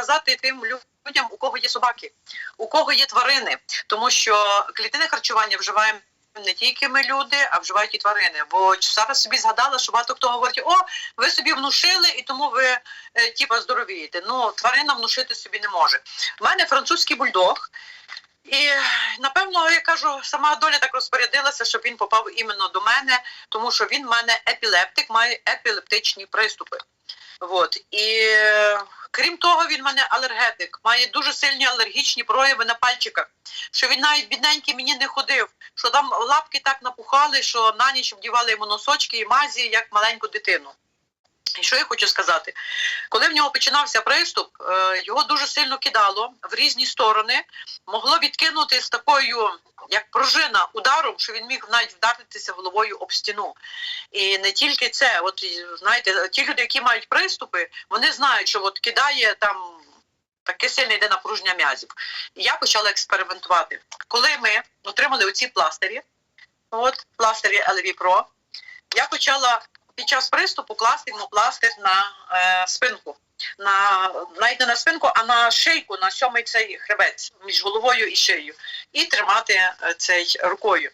казати тим людям, у кого є собаки, у кого є тварини, тому що клітинне харчування вживаємо. Не тільки ми люди, а вживають і тварини. Бо зараз собі згадала, що багато хто говорить: о, ви собі внушили, і тому ви е, типа здоровієте. Ну, тварина внушити собі не може. У мене французький бульдог. І напевно, я кажу, сама доля так розпорядилася, щоб він попав іменно до мене, тому що він в мене епілептик, має епілептичні приступи. От. І крім того, він мене алергетик, має дуже сильні алергічні прояви на пальчиках, що він навіть бідненький мені не ходив, що там лапки так напухали, що на ніч вдівали йому носочки і мазі, як маленьку дитину. І що я хочу сказати? Коли в нього починався приступ, е, його дуже сильно кидало в різні сторони, могло відкинути з такою, як пружина, ударом, що він міг навіть вдаритися головою об стіну. І не тільки це, от знаєте, ті люди, які мають приступи, вони знають, що от кидає там таке сильне йде напруження м'язів. І я почала експериментувати. Коли ми отримали оці пластирі, от пластирі LV Pro, я почала під час приступу класти йому пластир на е, спинку. На навіть не на спинку, а на шийку, на сьомий цей хребець між головою і шиєю, і тримати е, цей рукою.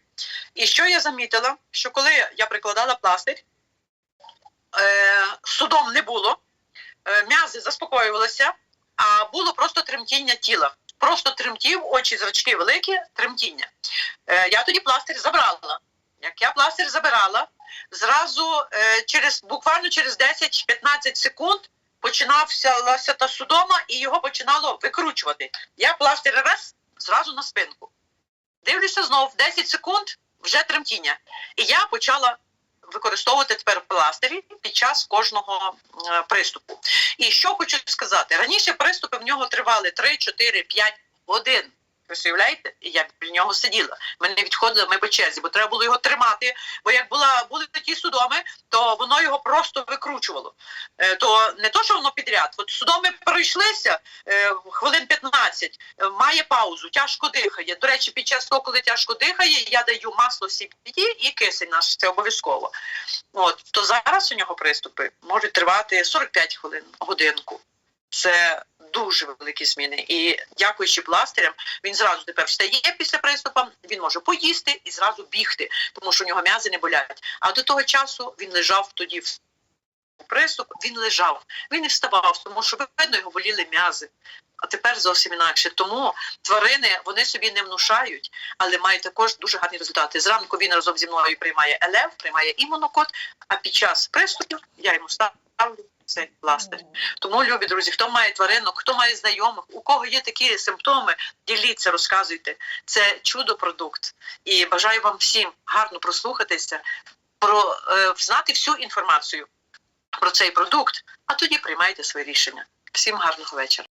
І що я замітила, що коли я прикладала пластир, е, судом не було, е, м'язи заспокоювалися, а було просто тремтіння тіла. Просто тремтів, очі, зрачки великі, тремтіння. Е, я тоді пластир забрала. Як я пластир забирала, зразу е, через буквально через 10-15 секунд починався та судома і його починало викручувати. Я пластир раз, зразу на спинку. Дивлюся знов 10 секунд, вже тремтіння. І я почала використовувати тепер пластирі під час кожного е, приступу. І що хочу сказати: раніше приступи в нього тривали 3, 4, 5 годин. Ви уявляєте? І я біля нього сиділа. Ми не відходили, ми по черзі, бо треба було його тримати. Бо як була були такі судоми, то воно його просто викручувало. Е, то не то, що воно підряд. От судоми пройшлися е, хвилин 15, е, має паузу, тяжко дихає. До речі, під час того, коли тяжко дихає, я даю масло CBD і кисень наш, це обов'язково. От то зараз у нього приступи можуть тривати 45 хвилин, годинку. Це дуже великі зміни. І дякуючи пластирям, він зразу тепер встає після приступу, він може поїсти і зразу бігти, тому що у нього м'язи не болять. А до того часу він лежав тоді в приступ, він лежав, він не вставав, тому що видно його боліли м'язи. А тепер зовсім інакше. Тому тварини вони собі не внушають, але мають також дуже гарні результати. Зранку він разом зі мною приймає ЕЛЕВ, приймає імунокод, а під час приступів я йому ставлю цей власне Тому, любі друзі, хто має тваринок, хто має знайомих, у кого є такі симптоми, діліться, розказуйте. Це чудо-продукт. І бажаю вам всім гарно прослухатися, про е, знати всю інформацію про цей продукт, а тоді приймайте своє рішення. Всім гарного вечора.